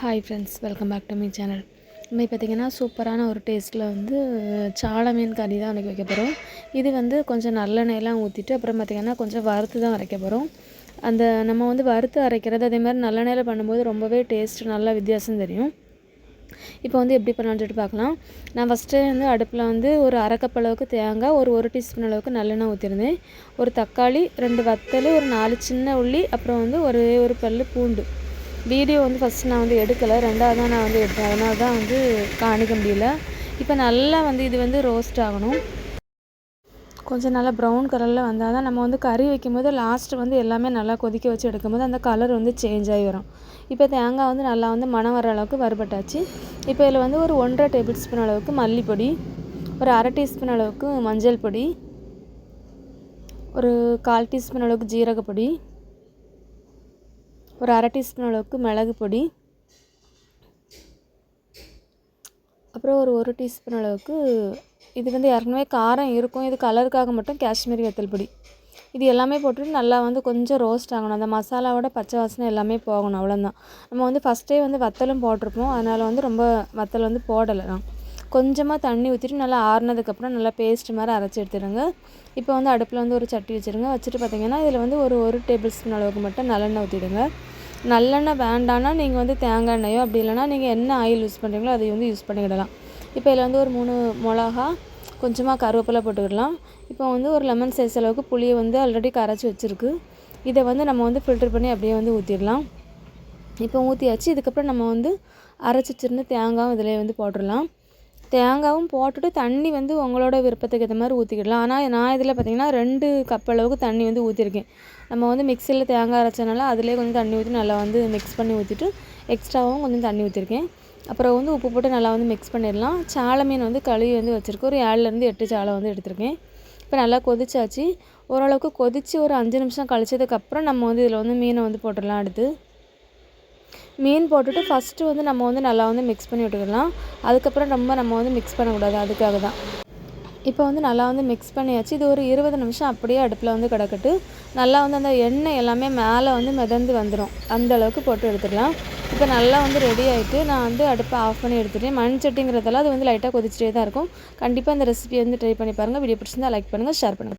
Hi friends welcome back to me channel இன்னைக்கு பார்த்திங்கன்னா சூப்பரான ஒரு டேஸ்ட்டில் வந்து சாலை மீன் கறி தான் அன்றைக்கி வைக்க போகிறோம் இது வந்து கொஞ்சம் நல்லெண்ணெயெல்லாம் ஊற்றிட்டு அப்புறம் பார்த்திங்கன்னா கொஞ்சம் வறுத்து தான் அரைக்க போகிறோம் அந்த நம்ம வந்து வறுத்து அரைக்கிறது அதே மாதிரி நல்லெண்ணெயில் பண்ணும்போது ரொம்பவே டேஸ்ட் நல்லா வித்தியாசம் தெரியும். இப்போ வந்து எப்படி பண்ணலான்னு சொல்லிட்டு பார்க்கலாம். நான் ஃபஸ்ட்டு வந்து அடுப்பில் வந்து ஒரு அரைக்கப் அளவுக்கு தேங்காய் ஒரு ஒரு டீஸ்பூன் அளவுக்கு நல்லெண்ணெய் ஊற்றிருந்தேன் ஒரு தக்காளி ரெண்டு வத்தல் ஒரு நாலு சின்ன உள்ளி அப்புறம் வந்து ஒரே ஒரு பல் பூண்டு. வீடியோ வந்து ஃபஸ்ட்டு நான் வந்து எடுக்கலை. ரெண்டாவது தான் நான் வந்து எடுத்தேன். அதனால தான் வந்து காணிக்க முடியல. இப்போ நல்லா வந்து இது வந்து ரோஸ்ட் ஆகணும். கொஞ்சம் நல்லா ப்ரௌன் கலரில் வந்தால் தான் நம்ம வந்து கறி வைக்கும்போது லாஸ்ட்டு வந்து எல்லாமே நல்லா கொதிக்க வச்சு எடுக்கும்போது அந்த கலர் வந்து சேஞ்ச் ஆகி வரும். இப்போ தேங்காய் வந்து நல்லா வந்து மணம் வர அளவுக்கு வறுபட்டாச்சு. இப்போ இதில் வந்து ஒரு ஒன்றரை டேபிள் ஸ்பூன் அளவுக்கு மல்லிப்பொடி ஒரு அரை டீஸ்பூன் அளவுக்கு மஞ்சள் பொடி ஒரு கால் டீஸ்பூன் அளவுக்கு ஜீரகப்பொடி ஒரு அரை டீஸ்பூன் அளவுக்கு மிளகு பொடி. அப்புறம் ஒரு ஒரு டீஸ்பூன் அளவுக்கு இது வந்து ஏற்கனவே காரம் இருக்கும். இது கலருக்காக மட்டும் காஷ்மீரி வத்தல் பொடி. இது எல்லாமே போட்டுட்டு நல்லா வந்து கொஞ்சம் ரோஸ்ட் ஆகணும். அந்த மசாலாவோட பச்சை வாசனை எல்லாமே போகணும். அவ்வளோதான் நம்ம வந்து ஃபஸ்ட்டே வந்து வத்தலும் போட்டிருப்போம். அதனால் வந்து ரொம்ப வத்தல் வந்து போடலை நான். கொஞ்சமாக தண்ணி ஊற்றிட்டு நல்லா ஆறுனதுக்கப்புறம் நல்லா பேஸ்ட் மாதிரி அரைச்சி எடுத்துடுங்க. இப்போ வந்து அடுப்பில் வந்து ஒரு சட்டி வச்சுருங்க. வச்சுட்டு பார்த்திங்கன்னா இதில் வந்து ஒரு ஒரு டேபிள் ஸ்பூன் அளவுக்கு மட்டும் நல்லெண்ணெய் ஊற்றிடுங்க நல்லெண்ணெய் வேண்டான்னா நீங்கள் வந்து தேங்காய் எண்ணெயோ அப்படி இல்லைனா நீங்கள் என்ன ஆயில் யூஸ் பண்ணுறீங்களோ அதை வந்து யூஸ் பண்ணிக்கிடலாம். இப்போ இதில் வந்து ஒரு மூணு மிளகா கொஞ்சமாக கருவேப்பிலை போட்டுக்கிடலாம். இப்போ வந்து ஒரு லெமன் சைஸ் அளவுக்கு புளியை வந்து ஆல்ரெடி கரைச்சி வச்சுருக்கு. இதை வந்து நம்ம வந்து ஃபில்டர் பண்ணி அப்படியே வந்து ஊற்றிடலாம் இப்போ ஊற்றியாச்சு இதுக்கப்புறம் நம்ம வந்து அரைச்சி வச்சுருந்த தேங்காயும் இதில் வந்து போட்டுடலாம். தேங்காயும் போட்டுட்டு தண்ணி வந்து உங்களோட விருப்பத்துக்கு ஏற்ற மாதிரி ஊற்றிக்கிடலாம் ஆனால் நான் இதில் பார்த்திங்கன்னா ரெண்டு கப் அளவுக்கு தண்ணி வந்து ஊற்றிருக்கேன் நம்ம வந்து மிக்சியில் தேங்காய் அரைச்சனால அதிலே கொஞ்சம் தண்ணி ஊற்றி நல்லா வந்து மிக்ஸ் பண்ணி ஊற்றிட்டு எக்ஸ்ட்ராவும் கொஞ்சம் தண்ணி ஊற்றிருக்கேன் அப்புறம் வந்து உப்பு போட்டு நல்லா வந்து மிக்ஸ் பண்ணிடலாம். சாலை மீன் வந்து கழுவி வந்து வச்சுருக்கேன். ஒரு ஏழுலேருந்து எட்டு சாலை வந்து எடுத்திருக்கேன். இப்போ நல்லா கொதிச்சாச்சு. ஓரளவுக்கு கொதித்து ஒரு அஞ்சு நிமிஷம் கழிச்சதுக்கப்புறம் நம்ம வந்து இதில் வந்து மீனை வந்து போட்டுடலாம் அடுத்து. மீன் போட்டுட்டு ஃபஸ்ட்டு வந்து நம்ம வந்து நல்லா வந்து மிக்ஸ் பண்ணி விட்டுக்கலாம். அதுக்கப்புறம் ரொம்ப நம்ம வந்து மிக்ஸ் பண்ணக்கூடாது. அதுக்காக தான் இப்போ வந்து நல்லா வந்து மிக்ஸ் பண்ணியாச்சு. இது ஒரு இருபது நிமிஷம் அப்படியே அடுப்பில் வந்து கிடக்கட்டு. நல்லா வந்து அந்த எண்ணெய் எல்லாமே மேலே வந்து மிதந்து வந்துடும் அந்த அளவுக்கு போட்டு எடுத்துக்கலாம். இப்போ நல்லா வந்து ரெடி ஆகிட்டு நான் வந்து அடுப்பை ஆஃப் பண்ணி எடுத்துட்டேன் மண் அது வந்து லைட்டாக கொதிச்சிட்டே தான் இருக்கும். கண்டிப்பாக இந்த ரெசிபி வந்து ட்ரை பண்ணி பாருங்கள் வீடியோ பிடிச்சிருந்தா லைக் பண்ணுங்கள் ஷேர் பண்ணுங்கள்